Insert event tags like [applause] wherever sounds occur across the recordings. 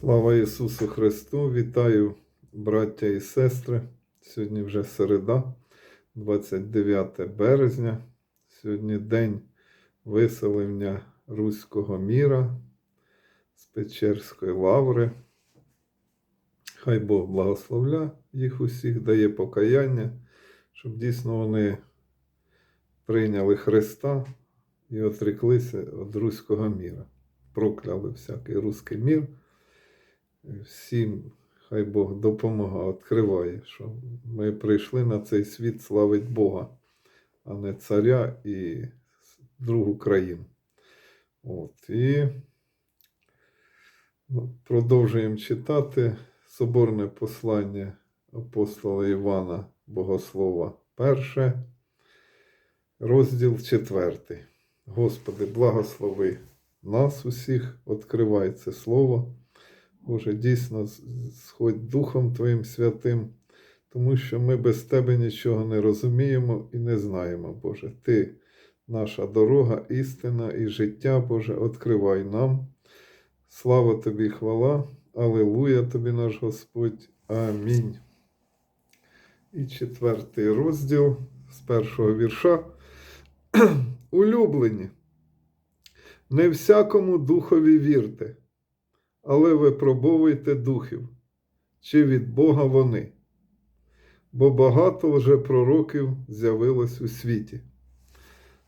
Слава Ісусу Христу! Вітаю, браття і сестри. Сьогодні вже середа, 29 березня. Сьогодні день виселення Руського міра з Печерської лаври. Хай Бог благословля їх усіх, дає покаяння, щоб дійсно вони прийняли Христа і отреклися від Руського міра. Прокляли всякий руський мір всім хай Бог допомагає, відкриває, що ми прийшли на цей світ славить Бога, а не царя і другу країну. От, і ну, продовжуємо читати соборне послання апостола Івана Богослова, перше, розділ четвертий. Господи, благослови нас усіх, відкривай це слово. Боже, дійсно, сходь Духом Твоїм Святим, тому що ми без Тебе нічого не розуміємо і не знаємо, Боже. Ти наша дорога, істина і життя, Боже, відкривай нам. Слава Тобі, хвала, Аллилуйя Тобі, наш Господь. Амінь. І четвертий розділ з першого вірша. [clears throat] Улюблені. Не всякому духові вірте але випробовуйте духів, чи від Бога вони, бо багато вже пророків з'явилось у світі.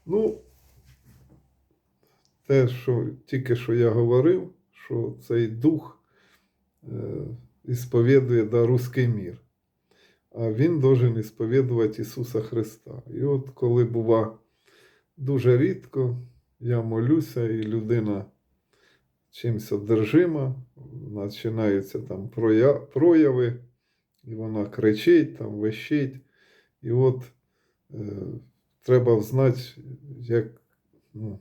Ну, те, що тільки що я говорив, що цей дух е, ісповідує да, руський мір, а він должен ісповідувати Ісуса Христа. І от коли бува дуже рідко, я молюся, і людина чимось одержима, починаються там прояви, і вона кричить, там вищить. І от е, треба взнати, як ну,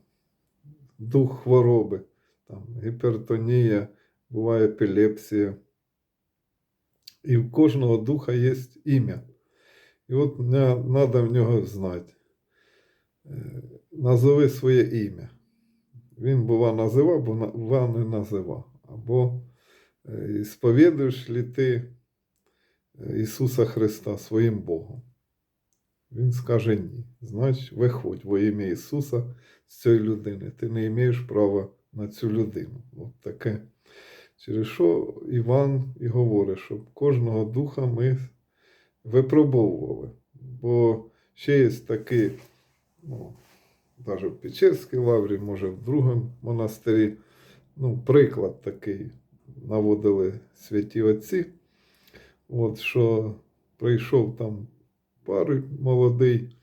дух хвороби, там, гіпертонія, буває епілепсія. І в кожного духа є ім'я. І от треба в нього знати. Е, назови своє ім'я. Він, бува, називав, бува не називав. Або е, сповідуєш ли ти е, Ісуса Христа своїм Богом? Він скаже ні. Значить, виходь во ім'я Ісуса з цієї людини. Ти не маєш права на цю людину. От таке. Через що Іван і говорить, щоб кожного духа ми випробовували. Бо ще є такі, ну, навіть в Печерській лаврі, може в другому монастирі. Ну, приклад такий наводили святі отці. От що прийшов там парень молодий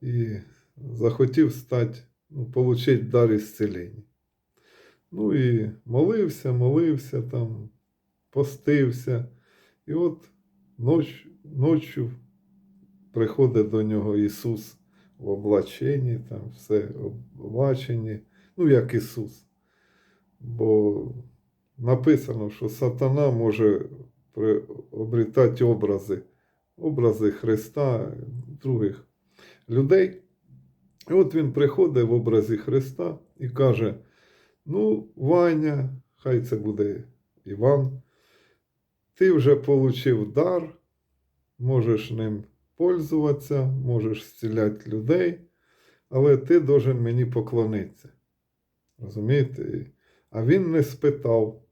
і захотів стати, ну, отримати дар ісцелення. Ну і молився, молився там, постився. І от ноч, ночі приходить до нього Ісус в облаченні, там все облачені, ну, як Ісус. Бо написано, що сатана може обрітати образи, образи Христа, других людей. І от він приходить в образі Христа і каже: Ну, Ваня, хай це буде Іван, ти вже отримав дар, можеш ним пользуватися, можеш зціляти людей, але ти должен мені поклонитися. Розумієте? А він не спитав,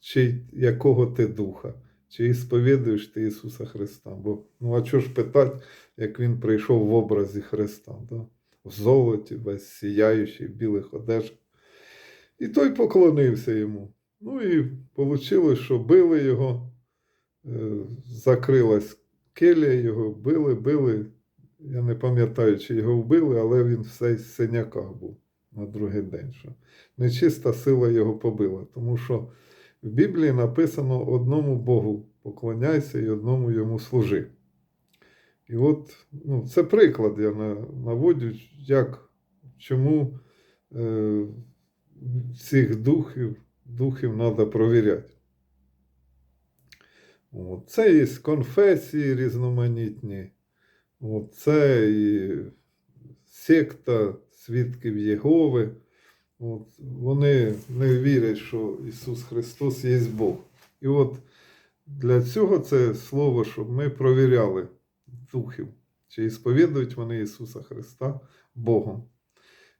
чи якого ти духа, чи ісповідуєш ти Ісуса Христа. Бо ну а чого ж питати, як Він прийшов в образі Христа, да? в золоті, весь сіяючий, в білих одежах. І той поклонився йому. Ну і вийшло, що били його, е, закрилась келія, його били, били. Я не пам'ятаю, чи його вбили, але він все в синяках був на другий день. що Нечиста сила його побила. Тому що в Біблії написано одному Богу поклоняйся і одному йому служи. І от ну, це приклад я наводю, як, чому е, цих духів духів треба провіряти. Це є конфесії різноманітні. Це і секта свідків Єгови. От, вони не вірять, що Ісус Христос є Бог. І от для цього це слово, щоб ми провіряли духів, чи сповідують вони Ісуса Христа Богом.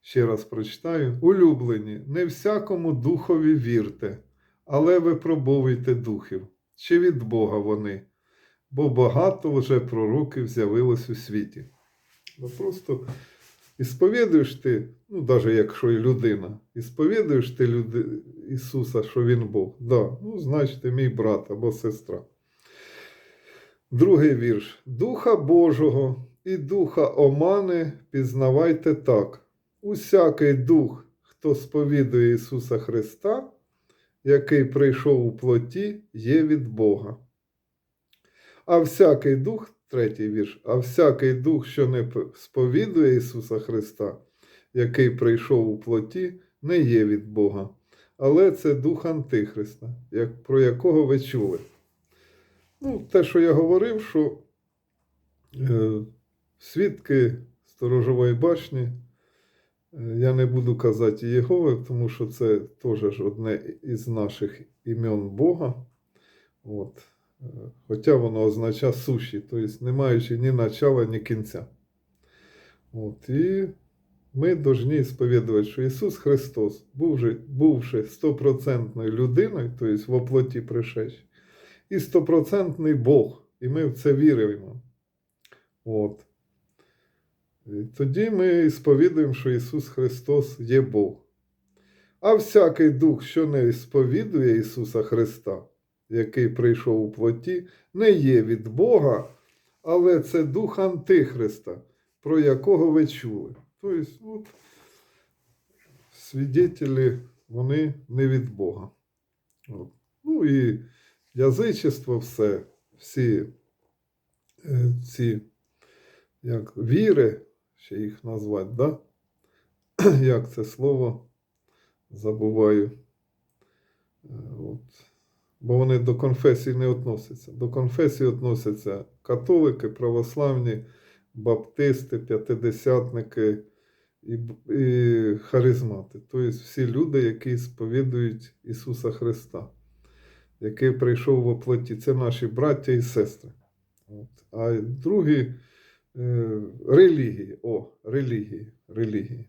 Ще раз прочитаю. Улюблені, не всякому духові вірте, але випробовуйте духів, чи від Бога вони, бо багато вже пророків з'явилось у світі. Ну, просто ісповідуєш ти, ну, навіть якщо і людина, ісповідуєш ти люди, Ісуса, що Він Бог. Да, ну, значить, мій брат або сестра. Другий вірш. Духа Божого і духа омани пізнавайте так. Усякий дух, хто сповідує Ісуса Христа, який прийшов у плоті, є від Бога. А всякий дух, третій вірш, а всякий дух, що не сповідує Ісуса Христа, який прийшов у плоті, не є від Бога. Але це дух Антихриста, як, про якого ви чули. Ну, те, що я говорив, що е, свідки сторожової башні, я не буду казати Єгови, тому що це теж одне із наших імен Бога. От. Е, Хоча воно означає суші, тобто не маючи ні начала, ні кінця. От. І ми повинні сповідувати, що Ісус Христос, бувши, бувши стопроцентною людиною, тобто в оплоті пришедший, і стопроцентний Бог. І ми в це віримо. От. Тоді ми сповідуємо, що Ісус Христос є Бог. А всякий дух, що не сповідує Ісуса Христа, який прийшов у плоті, не є від Бога, але це дух Антихриста, про якого ви чули. Тобто, от, свідетелі, вони не від Бога. От. Ну і язичество, все, всі е, ці як віри, ще їх назвати, да? [clears throat] як це слово забуваю. Е, От. Бо вони до конфесій не відносяться. До конфесії відносяться католики, православні, баптисти, п'ятидесятники і, і харизмати. Тобто всі люди, які сповідують Ісуса Христа, який прийшов в оплоті. Це наші браття і сестри. От. А другі релігії, о, релігії, релігії.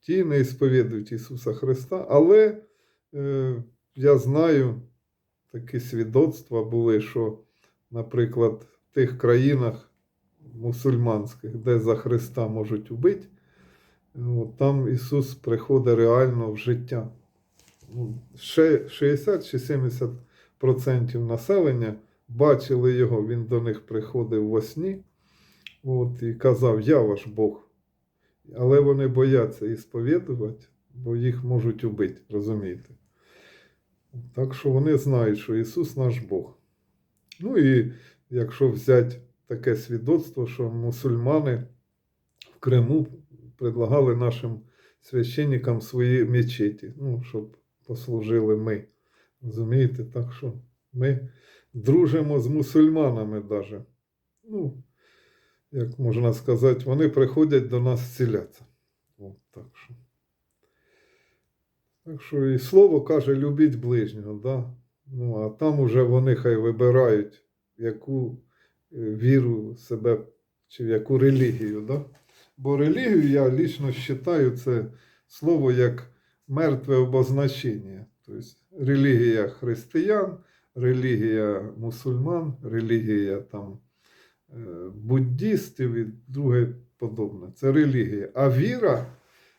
Ті не сповідують Ісуса Христа, але е, я знаю, такі свідоцтва були, що, наприклад, в тих країнах мусульманських, де за Христа можуть убити, от, там Ісус приходить реально в життя. Ну, 60 чи 70 процентів населення бачили його, він до них приходив во сні от, і казав, я ваш Бог. Але вони бояться і сповідувати, бо їх можуть убити, розумієте? Так що вони знають, що Ісус наш Бог. Ну і якщо взяти таке свідоцтво, що мусульмани в Криму предлагали нашим священникам свої мечеті, ну, щоб послужили ми. Розумієте, так що ми дружимо з мусульманами даже. Ну, як можна сказати, вони приходять до нас зцілятися. От, так що. Так що і слово каже, любіть ближнього, да? ну, а там уже вони хай вибирають, яку е, віру себе чи в яку релігію. Да? Бо релігію я лічно вважаю це слово як мертве обозначення. Тобто релігія християн, релігія мусульман, релігія там буддістів і друге подобне. Це релігія. А віра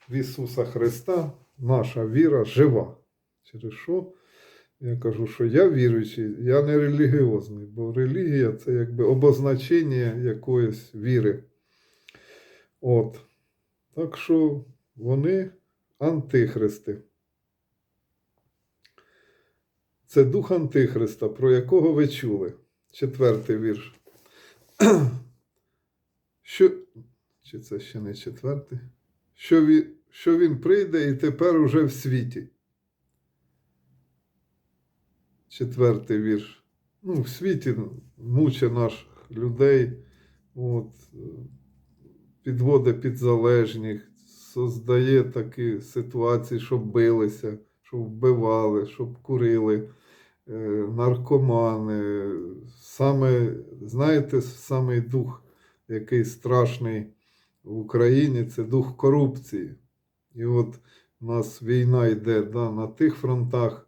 в Ісуса Христа, наша віра жива. Через що я кажу, що я віруючий, я не релігіозний, бо релігія це якби обозначення якоїсь віри. От. Так що вони антихристи. Це дух Антихриста, про якого ви чули. Четвертий вірш. [clears throat] Що, чи це ще не четвертий? Що він, що він прийде і тепер уже в світі. Четвертий вірш. Ну, в світі муче наших людей, от, підводить під залежних, создає такі ситуації, щоб билися, щоб вбивали, щоб курили, е, наркомани. Саме, знаєте, самий дух, який страшний в Україні, це дух корупції. І от у нас війна йде да, на тих фронтах,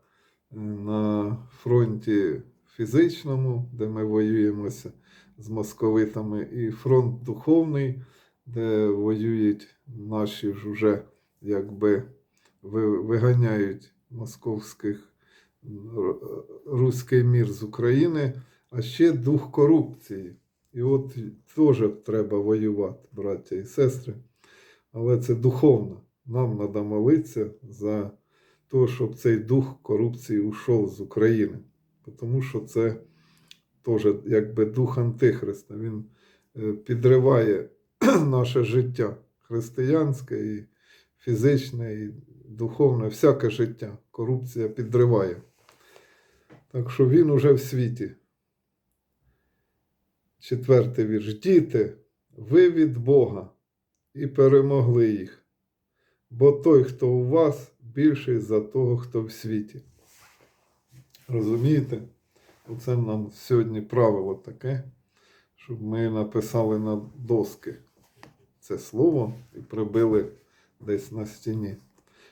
е, на фронті фізичному, де ми воюємося з московитами, і фронт духовний, де воюють наші ж уже якби виганяють московських руський мір з України, а ще дух корупції. І от теж треба воювати, браття і сестри. Але це духовно. Нам треба молитися за те, щоб цей дух корупції ушов з України. Тому що це теж якби дух Антихриста. Він е, підриває [clears throat] наше життя християнське і фізичне, і духовне, всяке життя. Корупція підриває. Так що він уже в світі. Четвертий вірш. Діти, ви від Бога і перемогли їх. Бо той, хто у вас, більший за того, хто в світі. Розумієте? Оце нам сьогодні правило таке, щоб ми написали на доски це слово і прибили десь на стіні.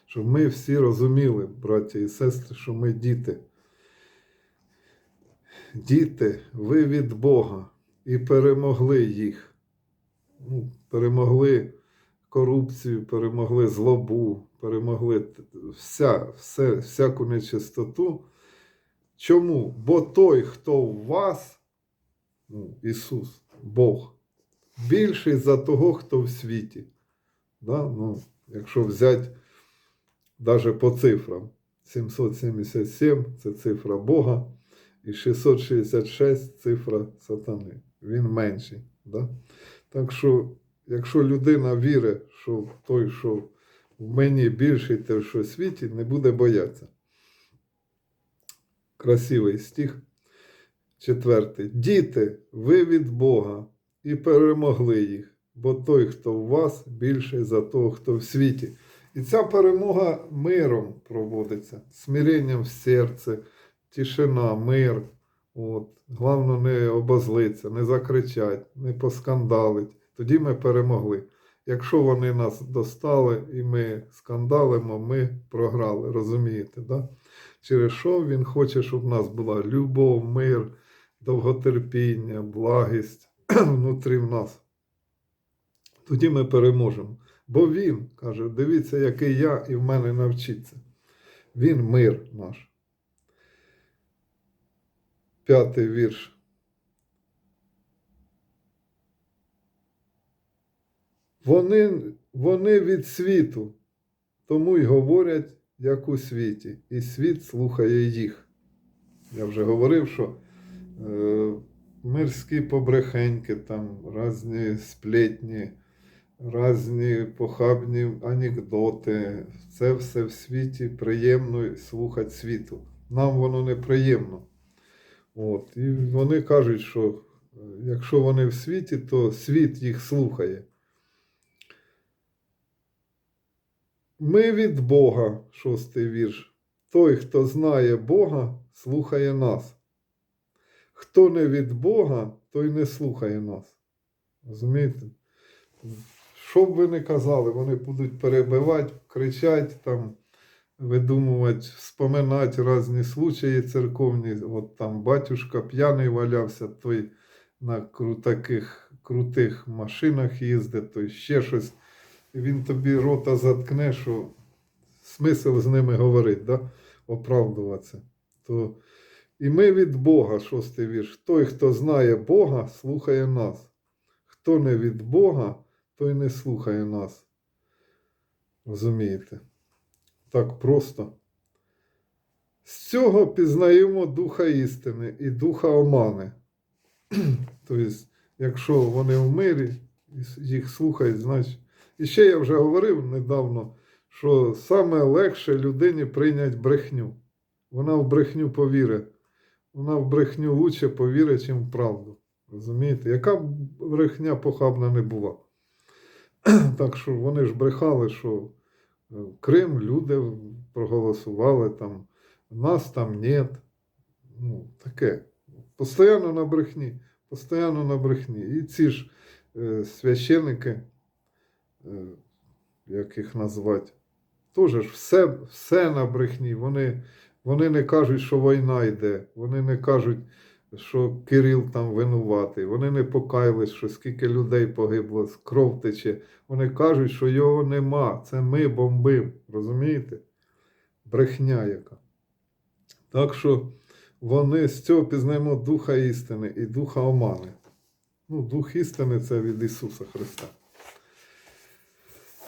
Щоб ми всі розуміли, браття і сестри, що ми діти. Діти, ви від Бога і перемогли їх. Ну, перемогли корупцію, перемогли злобу, перемогли вся, все, всяку нечистоту. Чому? Бо той, хто в вас, ну, Ісус, Бог, більший за того, хто в світі. Да? Ну, якщо взяти навіть по цифрам, 777 це цифра Бога, і 666 цифра сатани. Він менший. Да? Так що, якщо людина вірить, що той, що в мені більший, той, що в світі, не буде боятися. Красивий стих. Четвертий. Діти, ви від Бога і перемогли їх, бо той, хто в вас, більший за того, хто в світі. І ця перемога миром проводиться, смиренням в серце, тишина, мир. От. Головне не обозлиться, не закричать, не поскандалить. Тоді ми перемогли. Якщо вони нас достали і ми скандалимо, ми програли. Розумієте? Да? Через що він хоче, щоб в нас була любов, мир, довготерпіння, благість [clears throat] внутрі в нас. Тоді ми переможемо. Бо він каже: дивіться, який я, і в мене навчиться. Він мир наш. П'ятий вірш. Вони, вони від світу, тому й говорять, як у світі, і світ слухає їх. Я вже говорив, що е, мирські побрехеньки, там різні сплетні, різні похабні анекдоти. Це все в світі приємно слухати світу. Нам воно не приємно. От. І вони кажуть, що е, якщо вони в світі, то світ їх слухає. Ми від Бога, шостий вірш. Той, хто знає Бога, слухає нас. Хто не від Бога, той не слухає нас. Розумієте? Що б ви не казали, вони будуть перебивати, кричати, там, видумувати, вспоминати різні случаї церковні. От там батюшка п'яний валявся, той на таких крутих машинах їздить, той ще щось. Він тобі рота заткне, що смисл з ними говорити, да? оправдуватися. То... І ми від Бога, шостий вірш. Той, хто знає Бога, слухає нас. Хто не від Бога, той не слухає нас. Розумієте? Так просто. З цього пізнаємо духа істини і духа омани. [clears throat] Тобто, якщо вони в мирі, їх слухають, значить. І ще я вже говорив недавно, що саме легше людині прийняти брехню. Вона в брехню повірить. Вона в брехню лучше повірить, чим в правду. Розумієте? Яка брехня похабна не була. [clears throat] Так що вони ж брехали, що Крим люди проголосували там, нас там нет. Ну, таке. Постоянно на брехні, постоянно на брехні. І ці ж е, священники, е, як їх назвати, теж все, все на брехні. Вони, вони не кажуть, що війна йде, вони не кажуть, що Кирил там винуватий, вони не покаялись, що скільки людей погибло, кров тече. Вони кажуть, що його нема, це ми бомбив. Розумієте? Брехня яка. Так що вони з цього пізнаємо духа істини і духа омани. Ну, дух істини це від Ісуса Христа.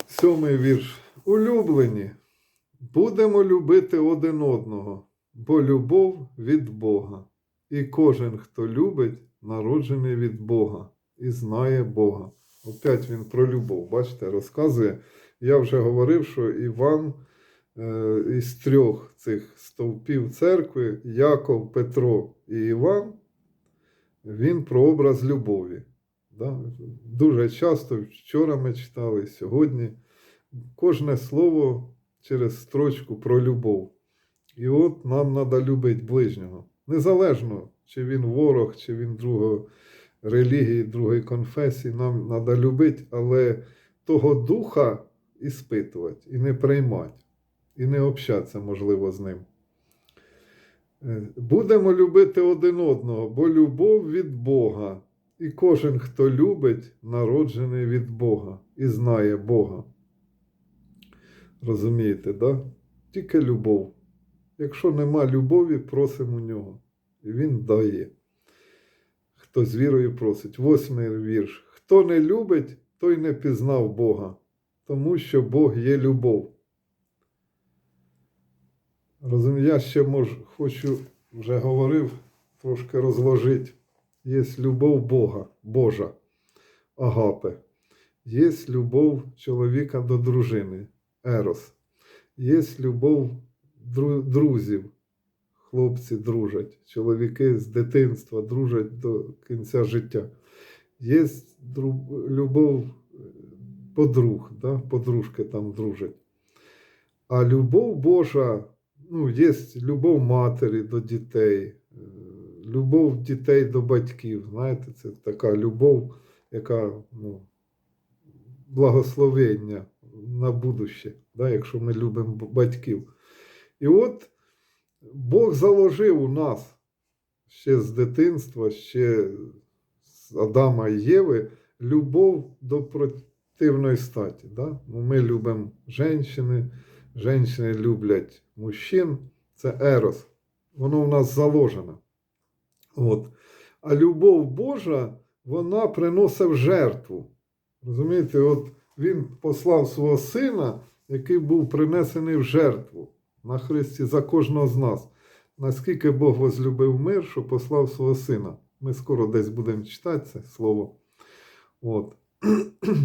Сьомий вірш. Улюблені, будемо любити один одного, бо любов від Бога. І кожен, хто любить, народжений від Бога і знає Бога. Опять він про любов, бачите, розказує. Я вже говорив, що Іван е, із трьох цих стовпів церкви, Яков, Петро і Іван, він про образ любові. Да? Дуже часто, вчора ми читали, сьогодні, кожне слово через строчку про любов. І от нам треба любити ближнього. Незалежно, чи він ворог, чи він другої релігії, другої конфесії, нам треба любити, але того духа іспитувати і не приймати, і не общатися, можливо, з ним. Е, Будемо любити один одного, бо любов від Бога. І кожен, хто любить, народжений від Бога і знає Бога. Розумієте, да? Тільки любов. Якщо нема любові, просимо у нього. І він дає. Хто з вірою просить. Восьмий вірш. Хто не любить, той не пізнав Бога, тому що Бог є любов. Розумію, я ще мож, хочу, вже говорив, трошки розложити. Є любов Бога, Божа, агапе. Є любов чоловіка до дружини, ерос. Є любов друзів. Хлопці дружать, чоловіки з дитинства дружать до кінця життя. Є любов е, подруг, да? подружки там дружать. А любов Божа, ну, є любов матері до дітей, е, любов дітей до батьків. Знаєте, це така любов, яка ну, благословення на будуще, да? якщо ми любимо батьків. І от Бог заложив у нас ще з дитинства, ще з Адама і Єви, любов до противної статі. Да? Ну, ми любимо жінки, жінки люблять мужчин. Це ерос. Воно в нас заложено. От. А любов Божа, вона приносить жертву. Розумієте, от він послав свого сина, який був принесений в жертву на Христі за кожного з нас. Наскільки Бог возлюбив мир, що послав свого сина. Ми скоро десь будемо читати це слово. От. [clears throat]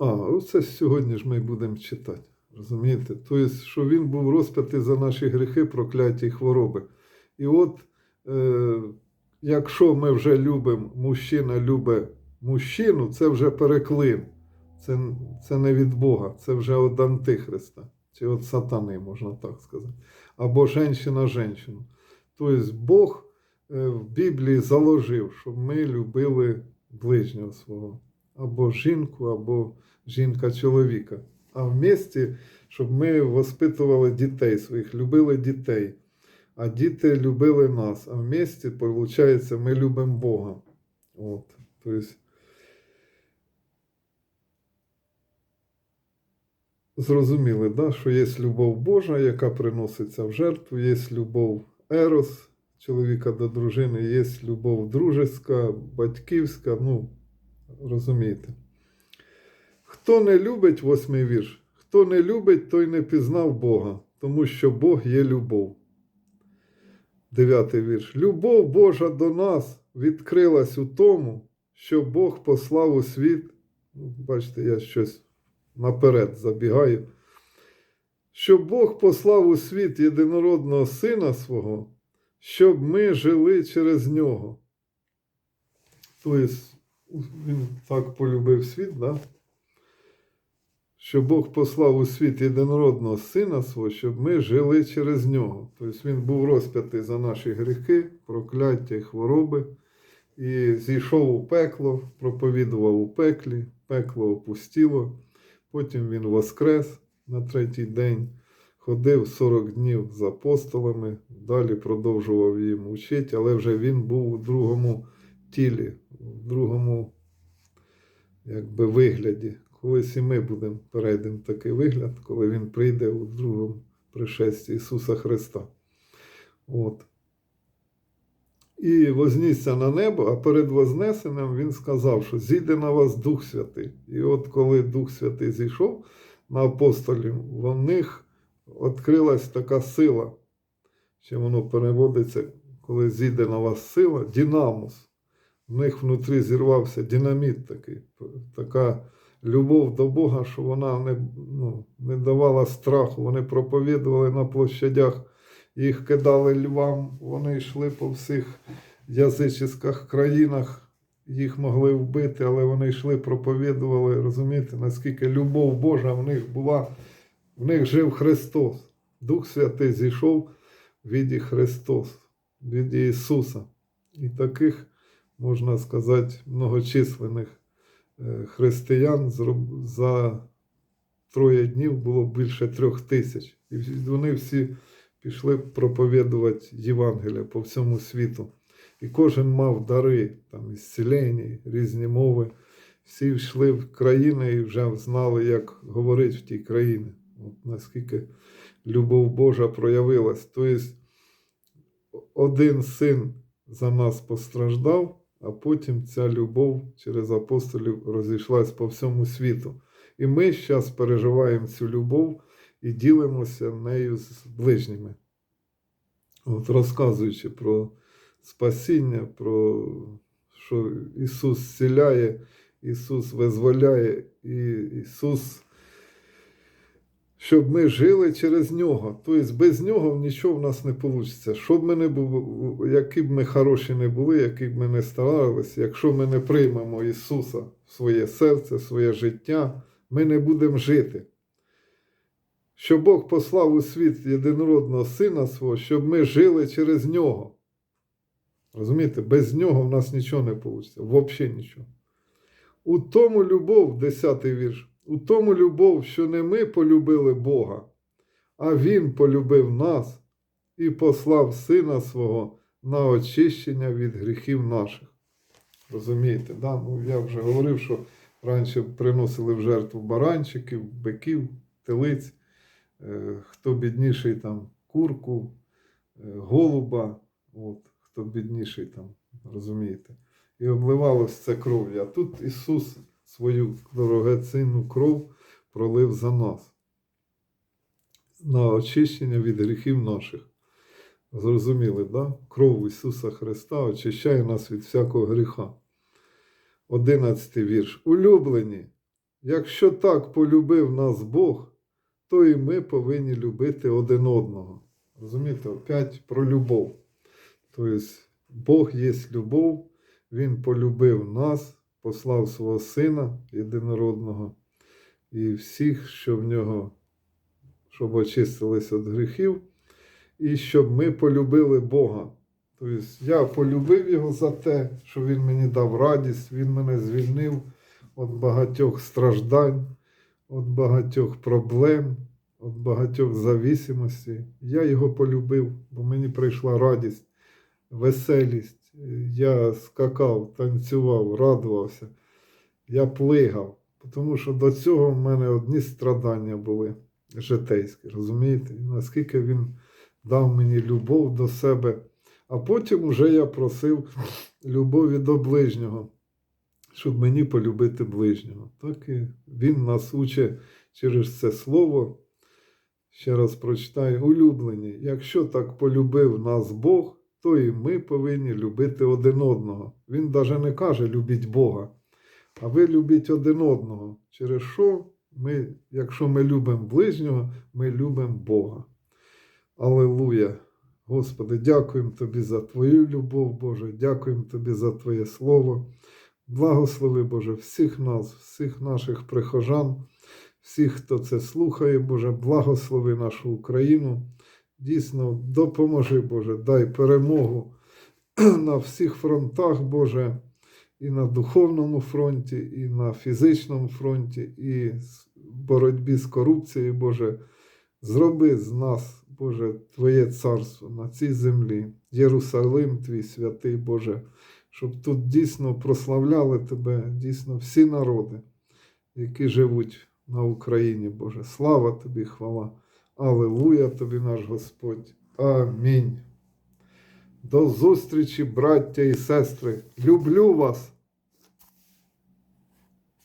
А, оце сьогодні ж ми будемо читати. Розумієте? Тобто, що він був розп'ятий за наші гріхи, прокляті і хвороби. І от, е, якщо ми вже любимо, мужчина любить мужчину, це вже переклин. Це, це не від Бога, це вже від Антихриста, чи від сатани, можна так сказати. Або женщина женщину. Тобто Бог е, в Біблії заложив, щоб ми любили ближнього свого, або жінку, або жінка чоловіка. А в місті, щоб ми воспитували дітей своїх, любили дітей. А діти любили нас. А в місті, виходить, ми любимо Бога. От. Тобто, Зрозуміли, да? що є любов Божа, яка приноситься в жертву, є любов Ерос, чоловіка до дружини, є любов дружеська, батьківська, ну, розумієте. Хто не любить, восьмий вірш, хто не любить, той не пізнав Бога, тому що Бог є любов. Дев'ятий вірш. Любов Божа до нас відкрилась у тому, що Бог послав у світ. Ну, Бачите, я щось наперед забігаю. Що Бог послав у світ єдинородного Сина свого, щоб ми жили через нього. Тобто він так полюбив світ, да? що Бог послав у світ єдинородного сина свого, щоб ми жили через нього. Тобто він був розп'ятий за наші гріхи, прокляття і хвороби, і зійшов у пекло, проповідував у пеклі, пекло опустіло. Потім він воскрес на третій день, ходив 40 днів з апостолами, далі продовжував їм учити, але вже він був у другому тілі, в другому якби, вигляді. Колись і ми будемо перейдемо такий вигляд, коли він прийде у другому пришесті Ісуса Христа. От. І вознісся на небо, а перед Вознесенням він сказав, що зійде на вас Дух Святий. І от коли Дух Святий зійшов на апостолів, в них відкрилась така сила, ще воно переводиться, коли зійде на вас сила, динамус. В них внутрі зірвався динаміт такий, така любов до Бога, що вона не, ну, не давала страху. Вони проповідували на площадях, їх кидали львам, вони йшли по всіх язичних країнах, їх могли вбити, але вони йшли, проповідували, розумієте, наскільки любов Божа в них була, в них жив Христос. Дух Святий зійшов в віді Христос, в віді Ісуса. І таких, можна сказати, многочисленних е, християн за троє днів було більше трьох тисяч. І вони всі пішли проповідувати Євангелія по всьому світу. І кожен мав дари, там ісцілення, різні мови. Всі йшли в країни і вже знали, як говорити в тій країні. От наскільки любов Божа проявилась. Тобто один син за нас постраждав, а потім ця любов через апостолів розійшлась по всьому світу. І ми зараз переживаємо цю любов і ділимося нею з ближніми. От розказуючи про спасіння, про що Ісус зціляє, Ісус визволяє, і Ісус, щоб ми жили через Нього. Тобто без Нього нічого в нас не вийде. Щоб ми не були, які б ми хороші не були, які б ми не старалися, якщо ми не приймемо Ісуса в своє серце, в своє життя, ми не будемо жити. Що Бог послав у світ єдинородного Сина свого, щоб ми жили через Нього. Розумієте, без нього в нас нічого не вийде. Взагалі нічого. У тому любов, 10 вірш, у тому любов, що не ми полюбили Бога, а Він полюбив нас і послав Сина свого на очищення від гріхів наших. Розумієте, да? ну, я вже говорив, що раніше приносили в жертву баранчиків, биків, телиць, хто бідніший там курку, е, голуба. От хто бідніший там, розумієте. І обливалось це кров'ю. А тут Ісус свою дорогоцінну кров пролив за нас на очищення від гріхів наших. Зрозуміли, да? Кров Ісуса Христа очищає нас від всякого гріха. Одинадцятий вірш. Улюблені, якщо так полюбив нас Бог, то і ми повинні любити один одного. Розумієте, опять про любов. Тобто Бог є любов, Він полюбив нас, послав свого Сина єдинородного і всіх, що в нього, щоб очистились від гріхів, і щоб ми полюбили Бога. Тобто я полюбив Його за те, що Він мені дав радість, Він мене звільнив від багатьох страждань, від багатьох проблем, від багатьох зависимостей. Я його полюбив, бо мені прийшла радість веселість. Я скакав, танцював, радувався. Я плигав. Тому що до цього в мене одні страдання були житейські, розумієте? Наскільки він дав мені любов до себе. А потім вже я просив любові до ближнього, щоб мені полюбити ближнього. Так і він нас учить через це слово. Ще раз прочитаю, улюблені, якщо так полюбив нас Бог, то і ми повинні любити один одного. Він навіть не каже любіть Бога, а ви любіть один одного. Через що ми, якщо ми любимо ближнього, ми любимо Бога. Аллилуйя! Господи, дякуємо Тобі за Твою любов, Боже, дякуємо Тобі за Твоє Слово. Благослови, Боже, всіх нас, всіх наших прихожан, всіх, хто це слухає, Боже, благослови нашу Україну. Дійсно, допоможи, Боже, дай перемогу [clears throat] на всіх фронтах, Боже, і на духовному фронті, і на фізичному фронті, і в боротьбі з корупцією, Боже. Зроби з нас, Боже, Твоє царство на цій землі, Єрусалим, Твій святий Боже, щоб тут дійсно прославляли Тебе, дійсно всі народи, які живуть на Україні, Боже. Слава Тобі, хвала. Аллилуйя Тобі, наш Господь. Амінь. До зустрічі, браття і сестри. Люблю вас.